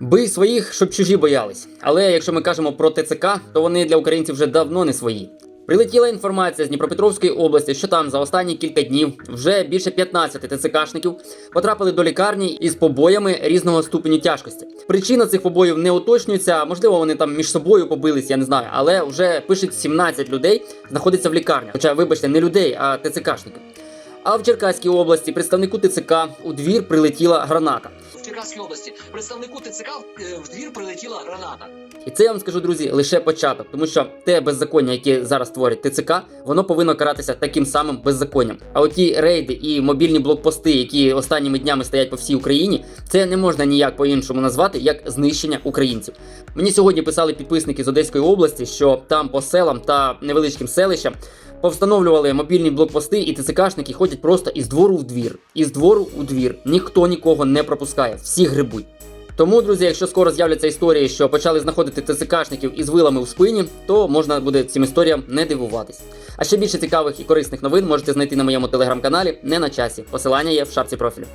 Бий своїх, щоб чужі боялись. Але якщо ми кажемо про ТЦК, то вони для українців вже давно не свої. Прилетіла інформація з Дніпропетровської області, що там за останні кілька днів вже більше 15 ТЦКшників потрапили до лікарні із побоями різного ступеню тяжкості. Причина цих побоїв не уточнюється, можливо, вони там між собою побились, я не знаю, але вже пишуть 17 людей знаходиться в лікарні. Хоча, вибачте, не людей, а ТЦКшники. А в Черкаській області представнику ТЦК у двір прилетіла граната. Черкаській області. Представнику ТЦК е, в двір прилетіла граната. І це я вам скажу, друзі, лише початок, тому що те беззаконня, яке зараз творить ТЦК, воно повинно каратися таким самим беззаконням. А оті рейди і мобільні блокпости, які останніми днями стоять по всій Україні, це не можна ніяк по-іншому назвати як знищення українців. Мені сьогодні писали підписники з Одеської області, що там по селам та невеличким селищам повстановлювали мобільні блокпости, і ТЦКшники ходять просто із двору в двір, із двору у двір. Ніхто нікого не пропускає, всі грибуть. Тому, друзі, якщо скоро з'являться історії, що почали знаходити ТЦКшників із вилами у спині, то можна буде цим історіям не дивуватись. А ще більше цікавих і корисних новин можете знайти на моєму телеграм-каналі не на часі. Посилання є в шапці профілю.